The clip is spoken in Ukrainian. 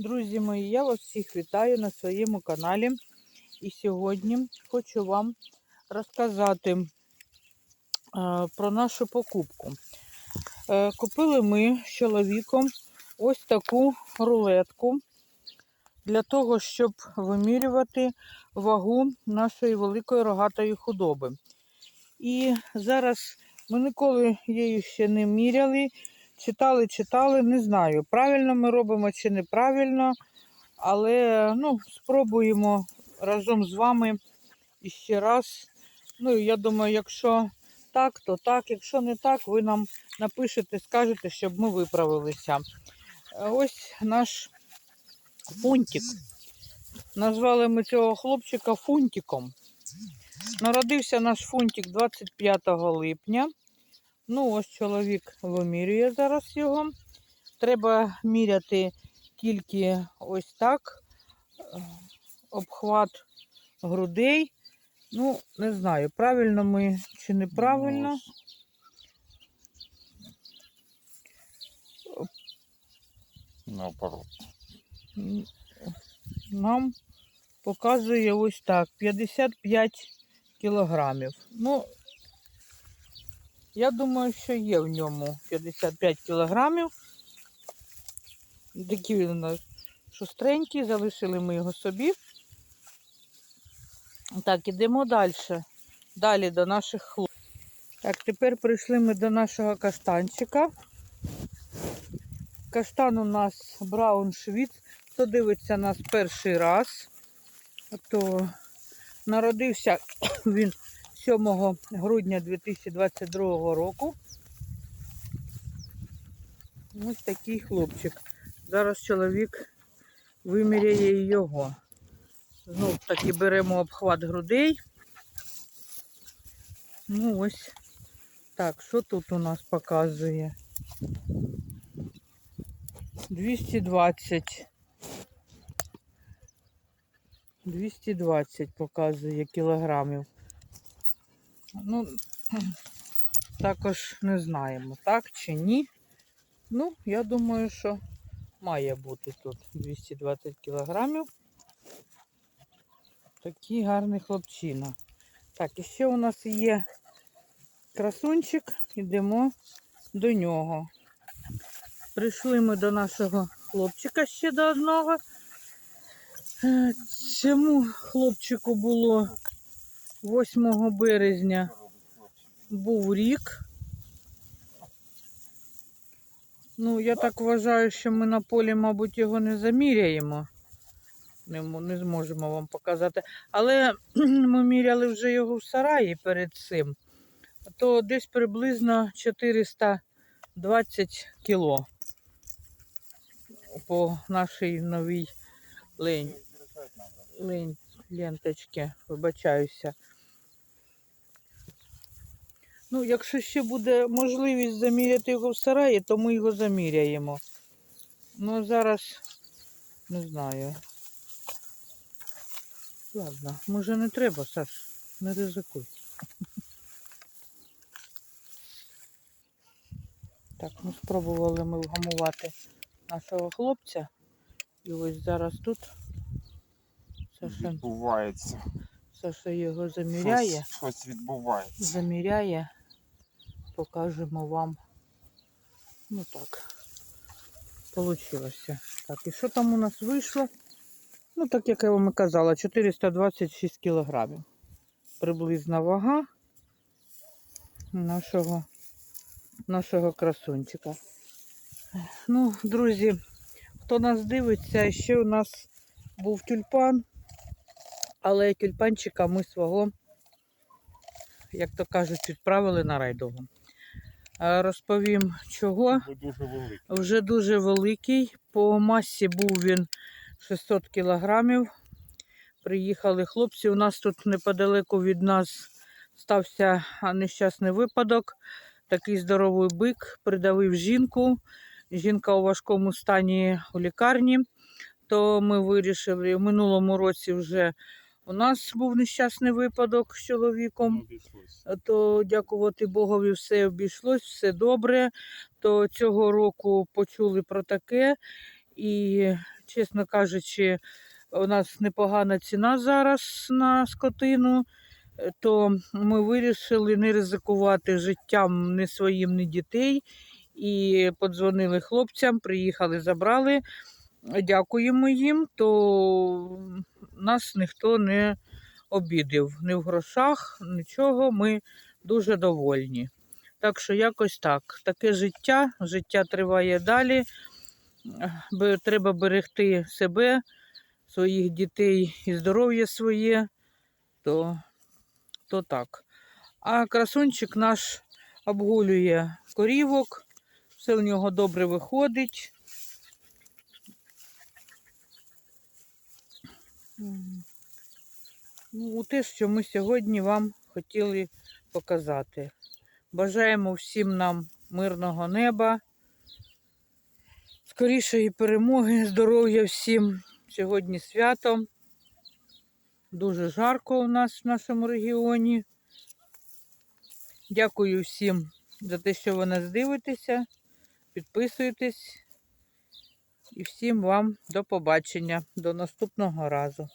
Друзі мої, я вас всіх вітаю на своєму каналі. І сьогодні хочу вам розказати е, про нашу покупку. Е, купили ми з чоловіком ось таку рулетку для того, щоб вимірювати вагу нашої великої рогатої худоби. І зараз ми ніколи її ще не міряли. Читали, читали, не знаю, правильно ми робимо чи неправильно, але ну, спробуємо разом з вами іще раз. Ну, я думаю, якщо так, то так. Якщо не так, ви нам напишете, скажете, щоб ми виправилися. Е, Ось наш фунтик. Назвали ми цього хлопчика фунтиком. Народився наш фунтик 25 липня. Ну, ось чоловік вимірює зараз його. Треба міряти тільки ось так. е, Обхват грудей. Ну, не знаю, правильно ми чи неправильно. Наоборот. Нам показує ось так: 55 кілограмів. Ну, я думаю, що є в ньому 55 кілограмів. Такий він у нас шустренький, залишили ми його собі. Так, ідемо далі. Далі до наших хлопців. Так, тепер прийшли ми до нашого каштанчика. Каштан у нас Брауншвіц. Хто дивиться нас перший раз, то народився він 7 грудня 2022 року. Ось такий хлопчик. Зараз чоловік виміряє його. Знов таки беремо обхват грудей. Ну ось так, що тут у нас показує? 220. 220 показує кілограмів. Ну, також не знаємо, так чи ні. Ну, я думаю, що має бути тут 220 кілограмів. Такий гарний хлопчина. Так, і ще у нас є красунчик, йдемо до нього. Прийшли ми до нашого хлопчика ще до одного. Е, Цьому хлопчику було 8 березня був рік. Ну, я так вважаю, що ми на полі, мабуть, його не заміряємо. Не, не зможемо вам показати. Але ми міряли вже його в сараї перед цим. То десь приблизно 420 кіло по нашій новій лень, ленточці, вибачаюся. Ну, якщо ще буде можливість заміряти його в сараї, то ми його заміряємо. Ну, зараз не знаю. Ладно, може не треба, Саш, не ризикуй. Так, ну спробували ми вгамувати нашого хлопця. І ось зараз тут Саша, Відбувається. Саша його заміряє. Щось, щось відбувається. заміряє, покажемо вам. Ну так, получилося. Так, і що там у нас вийшло? Ну, так як я вам і казала, 426 кілограмів. Приблизна вага нашого, нашого красунчика. Ну, друзі, хто нас дивиться, ще у нас був тюльпан, але тюльпанчика ми свого як то кажуть, відправили на райдову. Розповім чого. Дуже. Вже дуже великий. По масі був він 600 кілограмів. Приїхали хлопці. У нас тут неподалеку від нас стався нещасний випадок. Такий здоровий бик придавив жінку. Жінка у важкому стані у лікарні. То ми вирішили в минулому році вже у нас був нещасний випадок з чоловіком Обійшлось. то дякувати Богові, все обійшлось, все добре. То цього року почули про таке, і чесно кажучи, у нас непогана ціна зараз на скотину, е, то ми вирішили не ризикувати життям ні своїм, ні дітей. І подзвонили хлопцям, приїхали, забрали. Дякуємо їм, то нас ніхто не обідив ні в грошах, нічого. Ми дуже довольні. Так що якось так. Таке життя, життя триває далі. Треба берегти себе, своїх дітей і здоров'я своє, то, то так. А красунчик наш обгулює корівок, все в нього добре виходить. Ну, те, що ми сьогодні вам хотіли показати. Бажаємо всім нам мирного неба, скорішої перемоги, здоров'я всім. Сьогодні свято. Дуже жарко у нас в нашому регіоні. Дякую всім за те, що ви нас дивитеся. Підписуйтесь. І всім вам до побачення, до наступного разу.